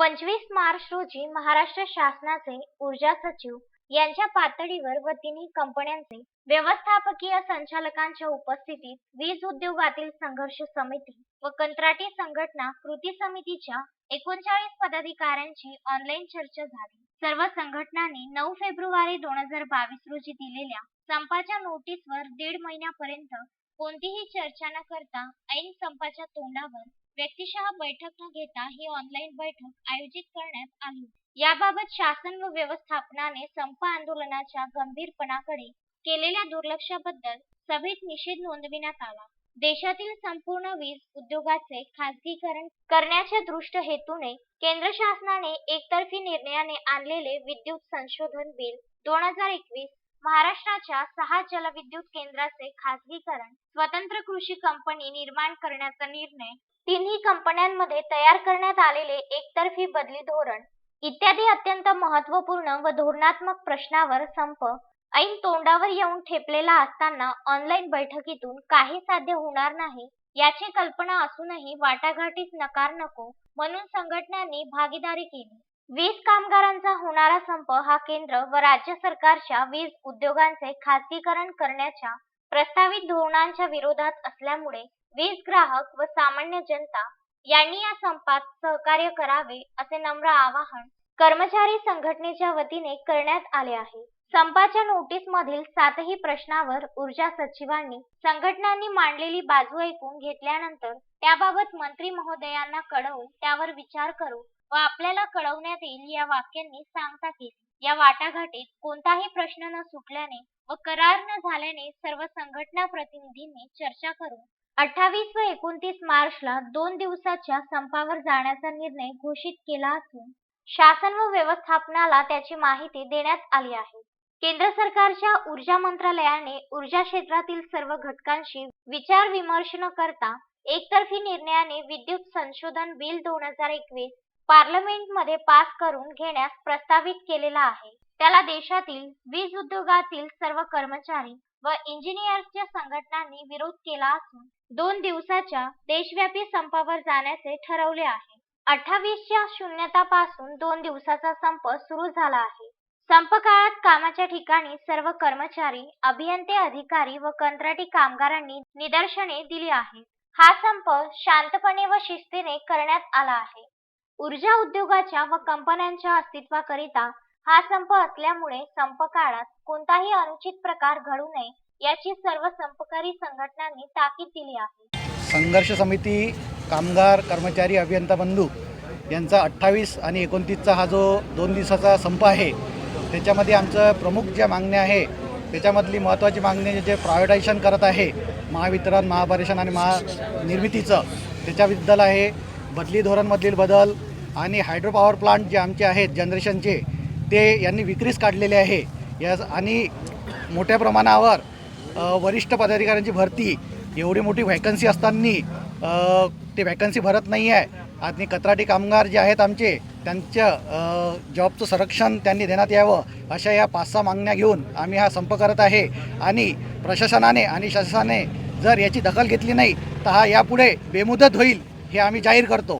पंचवीस मार्च रोजी महाराष्ट्र शासनाचे ऊर्जा सचिव यांच्या पातळीवर व तिन्ही कंपन्यांचे व्यवस्थापकीय संचालकांच्या उपस्थितीत वीज उद्योगातील संघर्ष समिती व कंत्राटी संघटना कृती समितीच्या एकोणचाळीस पदाधिकाऱ्यांची ऑनलाईन चर्चा झाली. सर्व संघटनांनी नऊ फेब्रुवारी दोन हजार बावीस रोजी दिलेल्या संपाच्या नोटीसवर दीड महिन्यापर्यंत कोणतीही चर्चा न करता ऐन संपाच्या तोंडावर व्यक्तिशः बैठक न घेता ही ऑनलाईन बैठक आयोजित करण्यात आली. याबाबत शासन व व्यवस्थापनाने संप आंदोलनाच्या गंभीरपणाकडे केलेल्या दुर्लक्षाबद्दल सभेत निषेध नोंदविण्यात आला. देशातील संपूर्ण वीज उद्योगाचे खासगीकरण करण्याच्या दृष्ट हेतूने केंद्र शासनाने एकतर्फी निर्णयाने आणलेले विद्युत संशोधन बिल दोन हजार एकवीस महाराष्ट्राच्या सहा जलविद्युत केंद्राचे खासगीकरण स्वतंत्र कृषी कंपनी निर्माण करण्याचा निर्णय तिन्ही कंपन्यांमध्ये तयार करण्यात आलेले एकतर्फी बदली धोरण इत्यादी अत्यंत महत्त्वपूर्ण व धोरणात्मक प्रश्नावर संप ऐन तोंडावर येऊन ठेपलेला असताना ऑनलाईन बैठकीतून काही साध्य होणार नाही याची कल्पना असूनही वाटाघाटीस नकार नको म्हणून संघटनांनी भागीदारी केली. वीज कामगारांचा होणारा संप हा केंद्र व राज्य सरकारच्या वीज उद्योगांचे खासगीकरण करण्याच्या प्रस्तावित धोरणांच्या विरोधात असल्यामुळे वीज ग्राहक व सामान्य जनता यांनी या संपात सहकार्य करावे असे नम्र आवाहन कर्मचारी संघटनेच्या वतीने करण्यात आले आहे. संपाच्या नोटीस मधील सातही प्रश्नावर ऊर्जा सचिवांनी संघटनांनी मांडलेली बाजू ऐकून घेतल्यानंतर त्याबाबत मंत्री महोदयांना कळवून त्यावर विचार करू व आपल्याला कळवण्यात येईल या वाक्यांनी सांगता केली. या वाटाघाटीत कोणताही प्रश्न न सुटल्याने व करार न झाल्याने सर्व संघटना प्रतिनिधींनी चर्चा करून अठ्ठावीस व एकोणतीस मार्चला दोन दिवसाच्या संपावर जाण्याचा निर्णय घोषित केला असून शासन व व्यवस्थापनाला त्याची माहिती देण्यात आली आहे. केंद्र सरकारच्या ऊर्जा मंत्रालयाने ऊर्जा क्षेत्रातील सर्व घटकांशी विचार विमर्श न करता एकतर्फी निर्णयाने विद्युत संशोधन बिल दोन हजार एकवीस पार्लमेंटमध्ये पास करून घेण्यास प्रस्तावित केलेला आहे. त्याला देशातील वीज उद्योगातील सर्व कर्मचारी व इंजिनियर्सच्या संघटनांनी विरोध केला असून दोन दिवसाच्या देशव्यापी संपावर जाण्याचे ठरवले आहे. अठ्ठावीसच्या शून्यतापासून दोन दिवसाचा संप सुरू झाला आहे. संप काळात कामाच्या ठिकाणी सर्व कर्मचारी अभियंते अधिकारी व कंत्राटी कामगारांनी निदर्शने दिली आहेत. हा संप शांतपणे व शिस्तीने करण्यात आला आहे. ऊर्जा उद्योगाच्या व कंपन्यांच्या अस्तित्वाकरिता हा संप असल्यामुळे संप काळात कोणताही अनुचित प्रकार घडू नये याची सर्व संपकारी संघटनांनी ताकीद दिली आहे. संघर्ष समिती कामगार कर्मचारी अभियंता बंधू यांचा अठ्ठावीस आणि एकोणतीसचा हा जो दोन दिवसाचा संप आहे त्याच्यामध्ये आमचं प्रमुख ज्या मागण्या आहे त्याच्यामधली महत्त्वाची मागणी जे प्रायव्हेटायझेशन करत आहे महावितरण महापरेशन आणि महानिर्मितीचं त्याच्याबद्दल आहे. बदली धोरणमधील बदल आणि हायड्रो पॉवर प्लांट जे आमचे आहेत जनरेशनचे ते यांनी विक्रीस काढलेले आहे. या आणि मोठ्या प्रमाणावर वरिष्ठ पदाधिकाऱ्यांची भरती एवढी मोठी व्हॅकन्सी असताना ते व्हॅकन्सी भरत नाही आहे आणि कत्राटी कामगार जे आहेत आमचे त्यांच्या जॉबचं संरक्षण त्यांनी देण्यात यावं अशा या पाच सहा मागण्या घेऊन आम्ही हा संप करत आहे. आणि प्रशासनाने आणि शासनाने जर याची दखल घेतली नाही तर हा यापुढे बेमुदत होईल हे आम्ही जाहीर करतो.